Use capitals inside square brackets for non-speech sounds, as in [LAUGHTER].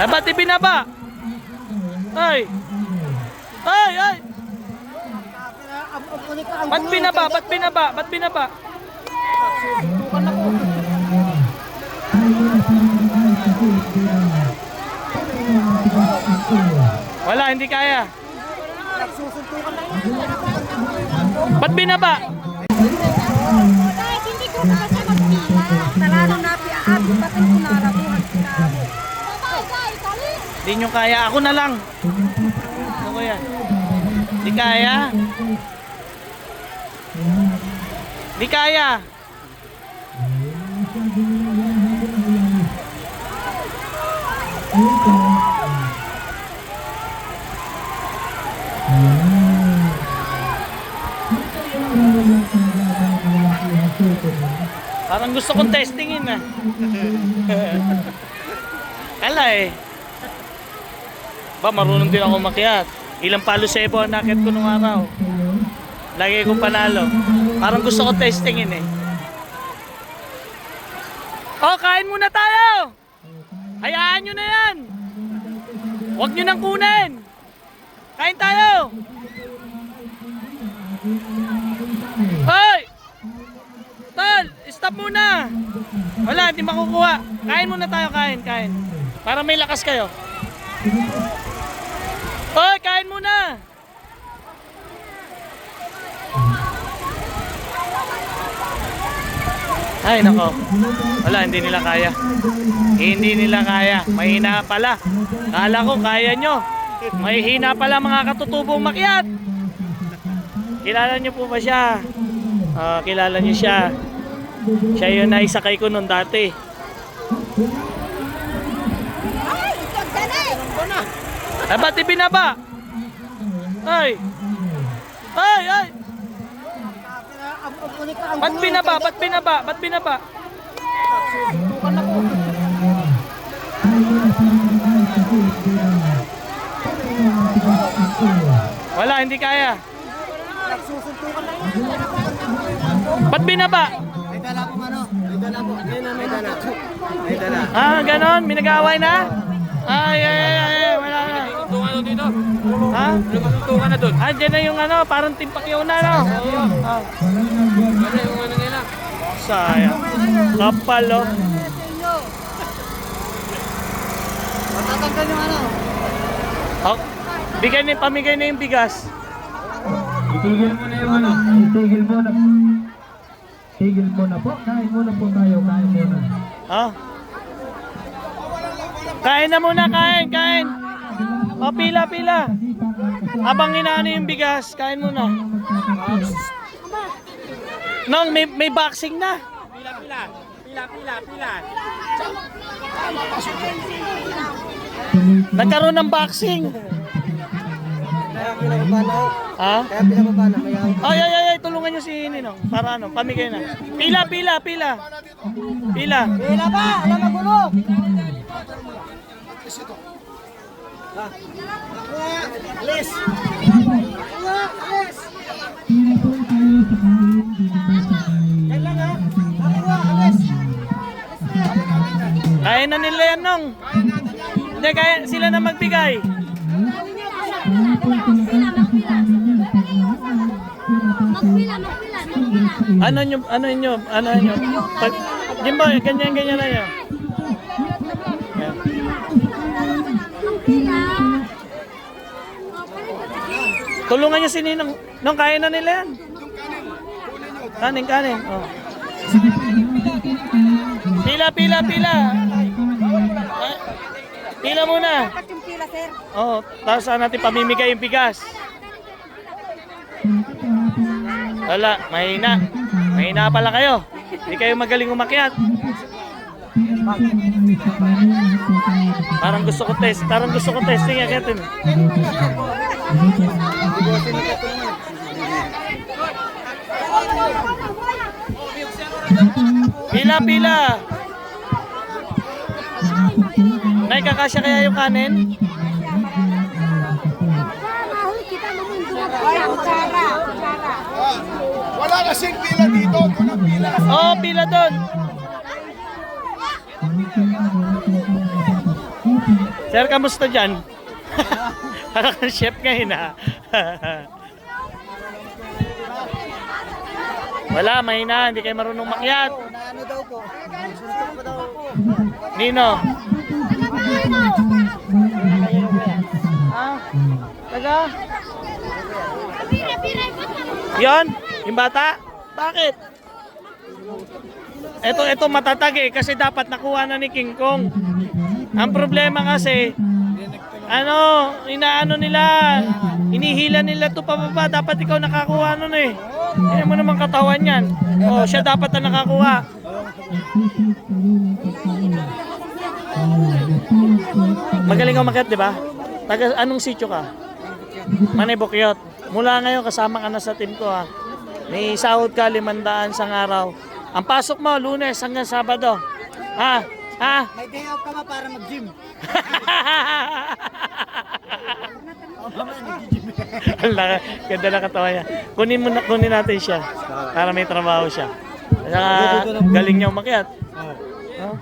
Ay, ba't ibinaba? Ay! Ay, ay! Ba't binaba? Ba't binaba? Ba't binaba? Wala, hindi kaya. Ba't binaba? Kahit Hindi nyo kaya. Ako na lang. Ano ko yan? Hindi kaya. Hindi kaya. Parang gusto kong testingin ah. [LAUGHS] Ala eh. Ba, marunong din ako makiat. Ilang palo sebo ang nakit ko nung araw. Lagi kong panalo. Parang gusto ko testingin eh. Oh, kain muna tayo! Hayaan nyo na yan! Huwag nyo nang kunin! Kain tayo! Hoy! Tol, stop muna! Wala, hindi makukuha. Kain muna tayo, kain, kain. Para may lakas kayo. Kain muna! Ay, nako. Wala, hindi nila kaya. Hindi nila kaya. Mahina pala. Kala ko, kaya nyo. Mahihina pala mga katutubong makiat. Kilala nyo po ba siya? Ah, kilala nyo siya. Siya yung naisakay ko noon dati. Ay, ikaw dyan eh. Ay, ba't ibinaba? Ay! Ay, ay! Ba't binaba? Ba't binaba? Ba't binaba? Wala, hindi kaya. Ba't binaba? May dala po ano? Dala po. May dala. May dala. Ah, ganon? May nag-aaway na? Ay, ay, ay, ay, ay, wala na. Tungan na dito. Ha? Na doon. Ah, dyan na yung ano, parang timpak yun na, no? Ah. Ano yung ano nila? Sayang. Kapal, oh. Matatanggal yung ano? Oh, bigay na, pamigay na yung bigas. Itigil mo na yung ano, itigil mo na. Tigil mo na po, kain muna po tayo, kain muna. Ha? Kain na muna, kain, kain. O, pila, pila. Habang inaano yung bigas, kain muna. Nong, may, may boxing na. Pila, pila. Pila, pila, pila. Nagkaroon ng boxing. Kaya pinababa na. Ha? Kaya pinababa na. May ang... Ay, ay, ay, ay, tulungan nyo si Ninong. Para ano, pamigay na. Pila, pila, pila. Pila. Pila ba? Alam magulo. Alis. Alis. Yan lang ha. Ako alis. Kaya na nila yan, Nong. Hindi, kaya sila na magbigay. Ano nyo, ano nyo, ano nyo. Pag, yun ba, ganyan, ganyan na. Yan. Tulungan nyo si Ninong. Nong, kaya na nila yan. Kanin, kanin. Oh. Pila, pila, pila. Pila muna. Oh, tapos saan natin pamimigay yung bigas? Wala, mahina. Mahina pala kayo. Hindi kayo magaling umakyat. Parang gusto ko test, parang gusto ko testing akyatin. Pila, pila. Nay, kakasya kaya yung kanin? Wala kasing pila dito. Ito na pila. Oo, pila doon. Sir, kamusta dyan? [LAUGHS] Parang kang chef ngayon ha. [LAUGHS] Wala, mahina. Hindi kayo marunong makyat. Ano daw po. Nino? Ah, taga? Yon, yung bata? Bakit? Ito, ito matatag eh, kasi dapat nakuha na ni King Kong. Ang problema kasi, ano, inaano nila, inihila nila to pababa, dapat ikaw nakakuha nun eh. Kaya mo naman katawan yan. O, siya dapat na nakakuha. Magaling ka umakyat, di ba? Taga, anong sityo ka? Manay Bukyot. Mula ngayon, kasama ka na sa team ko ha. May sahod ka, limandaan sa araw. Ang pasok mo, lunes hanggang sabado. Ha? Ha? May day off ka ba para mag-gym? Ang laki, ganda na katawan niya. Kunin, mo na, kunin natin siya para may trabaho siya. Saka galing niya umakyat. Oh.